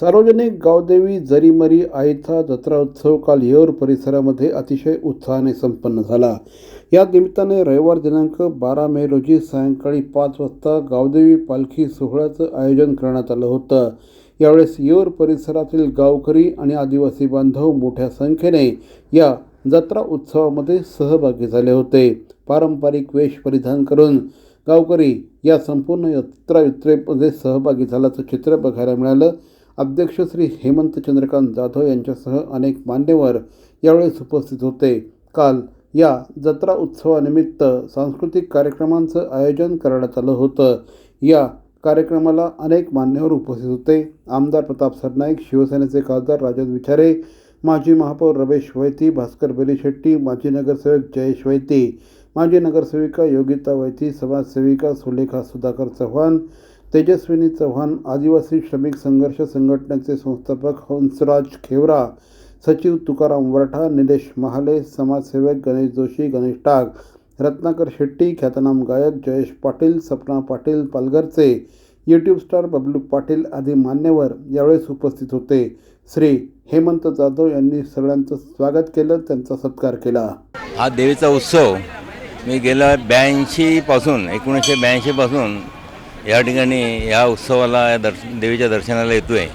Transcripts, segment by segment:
सार्वजनिक गावदेवी जरीमरी आईचा जत्रा उत्सव काल येऊर परिसरामध्ये अतिशय उत्साहाने संपन्न झाला. या निमित्ताने रविवार दिनांक बारा मे रोजी सायंकाळी पाच वाजता गावदेवी पालखी सोहळ्याचं आयोजन करण्यात आलं होतं. यावेळेस येऊर परिसरातील गावकरी आणि आदिवासी बांधव मोठ्या संख्येने या जत्रा उत्सवामध्ये सहभागी झाले होते. पारंपरिक वेश परिधान करून गावकरी या संपूर्ण यात्रा यात्रेमध्ये सहभागी झाल्याचं चित्र बघायला मिळालं. अध्यक्ष श्री हेमंत चंद्रकांत जाधव यांच्यासह अनेक मान्यवर यावेळेस उपस्थित होते. काल या जत्रा उत्सवानिमित्त सांस्कृतिक कार्यक्रमांचं आयोजन करण्यात आलं होतं. या कार्यक्रमाला अनेक मान्यवर उपस्थित होते. आमदार प्रताप सरनाईक शिवसेनेचे खासदार राजन विचारे माजी महापौर रमेश वैती भास्कर बेलीशेट्टी माजी नगरसेवक जयेश वैती माजी नगरसेविका योगिता वैती समाजसेविका सुलेखा सुधाकर चव्हाण तेजस्विनी चव्हाण आदिवासी श्रमिक संघर्ष संघटनेचे संस्थापक हंसराज खेवरा सचिव तुकाराम वरठा निलेश महाले समाजसेवक गणेश जोशी गणेश टाक रत्नाकर शेट्टी ख्यातनाम गायक जयेश पाटील सपना पाटील पालघरचे यूट्यूब स्टार बबलू पाटील आदी मान्यवर यावेळेस उपस्थित होते. श्री हेमंत जाधव यांनी सगळ्यांचं स्वागत केलं त्यांचा सत्कार केला. हा देवीचा उत्सव मी गेल्या ब्याऐंशीपासून एकोणीसशे ब्याऐंशीपासून या ठिकाणी या उत्सवाला या दर्श देवीच्या दर्शनाला येतो आहे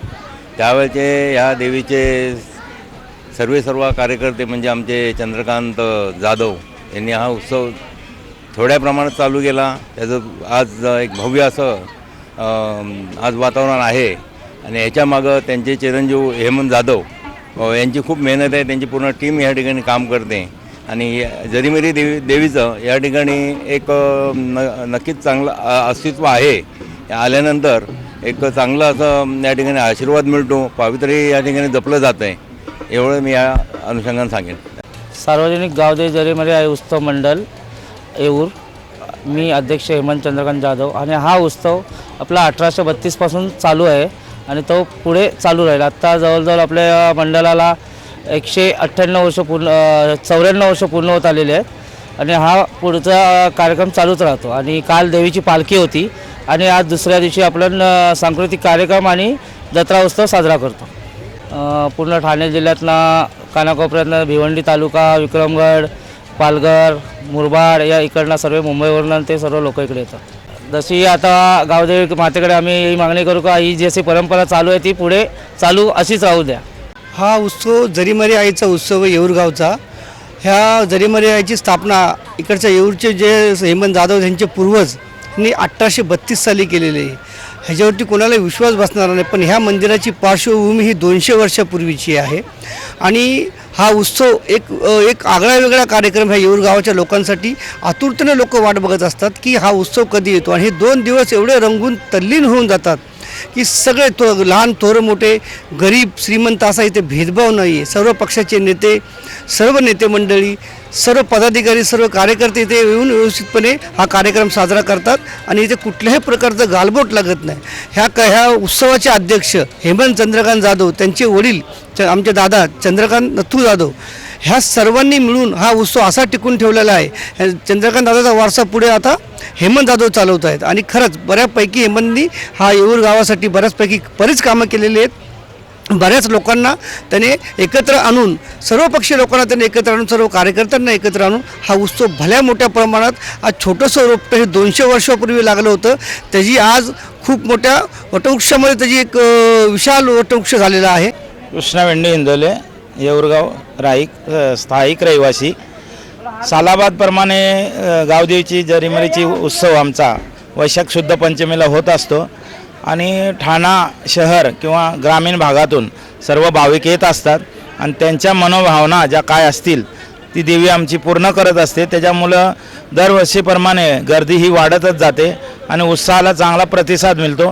त्यावेळेचे ह्या देवीचे सर्वे सर्व कार्यकर्ते म्हणजे आमचे चंद्रकांत जाधव यांनी हा उत्सव थोड्या प्रमाणात चालू केला. त्याचं आज एक भव्य असं आज वातावरण आहे. आणि ह्याच्यामागं त्यांचे चिरंजीव हेमंत जाधव यांची खूप मेहनत आहे. त्यांची पूर्ण टीम या ठिकाणी काम करते. आणि जरीमेरी देवी देवीचं या ठिकाणी एक न नक्कीच चांगलं अस्तित्व आहे. आल्यानंतर एक चांगलं असं या ठिकाणी आशीर्वाद मिळतो. पावित्र्य या ठिकाणी जपलं जातं आहे एवढं मी या अनुषंगाने सांगेन. सार्वजनिक गावदे जरीमध्ये आहे उत्सव मंडळ येऊर मी अध्यक्ष हेमंत चंद्रकांत जाधव. आणि हा उत्सव आपला अठराशे बत्तीसपासून चालू आहे. आणि तो पुढे चालू राहील. आत्ता जवळजवळ आपल्या मंडळाला एकशे अठ्ठ्याण्णव वर्ष पूर्ण चौऱ्याण्णव वर्ष पूर्ण होत आलेले आहेत. आणि हा पुढचा कार्यक्रम चालूच राहतो. आणि काल देवीची पालखी होती. आणि आज दुसऱ्या दिवशी आपण सांस्कृतिक कार्यक्रम आणि जत्रा उत्सव साजरा करतो. पूर्ण ठाणे जिल्ह्यातनं कानाकोपऱ्यातनं भिवंडी तालुका विक्रमगड पालघर मुरबाड या इकडनं सर्व मुंबईवरनं ते सर्व लोक इकडे येतात. जशी आता गावदेवी मातेकडे आम्ही ही मागणी करू का ही जशी परंपरा चालू आहे ती पुढे चालू अशीच राहू द्या. हा उत्सव जरीमरी आईचा उत्सव आहे येऊरगावचा. ह्या जरीमरी आईची स्थापना इकडच्या येऊरचे जे हेमंत जाधव यांचे पूर्वज यांनी अठराशे बत्तीस साली केलेले आहे. ह्याच्यावरती कोणाला विश्वास बसणार नाही पण ह्या मंदिराची पार्श्वभूमी ही दोनशे वर्षापूर्वीची आहे. आणि हा उत्सव एक एक आगळा वेगळा कार्यक्रम ह्या येऊर गावाच्या लोकांसाठी आतुरतेने लोक वाट बघत असतात की हा उत्सव कधी येतो. आणि हे दोन दिवस एवढे रंगून तल्लीन होऊन जातात. की सगळे तो लहान थोर मोठे गरीब श्रीमंत असा इथे भेदभाव नाही आहे सर्व पक्षाचे नेते सर्व नेते मंडळी सर्व पदाधिकारी सर्व कार्यकर्ते इथे येऊन व्यवस्थितपणे हा कार्यक्रम साजरा करतात आणि इथे कुठल्याही प्रकारचं गालबोट लागत नाही. ह्या क ह्या उत्सवाचे अध्यक्ष हेमंत चंद्रकांत जाधव त्यांचे वडील च आमचे दादा चंद्रकांत नथू जाधव ह्या सर्वांनी मिळून हा उत्सव असा टिकून ठेवलेला आहे. चंद्रकांत दादाचा वारसा पुढे आता हेमंत जाधव चालवत आहेत. आणि खरंच बऱ्यापैकी हेमंतनी हा येऊर गावासाठी बऱ्याचपैकी बरीच कामं केलेली आहेत. बऱ्याच लोकांना त्याने एकत्र आणून सर्व पक्षीय लोकांना त्याने एकत्र आणून सर्व कार्यकर्त्यांना एकत्र आणून हा उत्सव भल्या मोठ्या प्रमाणात आज छोटंसं रोपटं हे दोनशे वर्षापूर्वी लागलं होतं. त्याची आज खूप मोठ्या वटवृक्षामध्ये त्याची एक विशाल वटवृक्ष झालेला आहे. कृष्णा वेंडे इंदोले. येऊरगाव राईक स्थायिक रहिवासी. सालाबादप्रमाणे गावदेवीची जरीमरीची उत्सव आमचा वैशाख शुद्ध पंचमीला होत असतो. आणि ठाणा शहर किंवा ग्रामीण भागातून सर्व भाविक येत असतात. आणि त्यांच्या मनोभावना ज्या काय असतील ती देवी आमची पूर्ण करत असते. त्याच्यामुळं दरवर्षीप्रमाणे गर्दी ही वाढतच जाते आणि उत्साहाला चांगला प्रतिसाद मिळतो.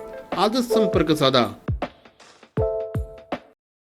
அதிர்ஷ்டம் பிரகசாதா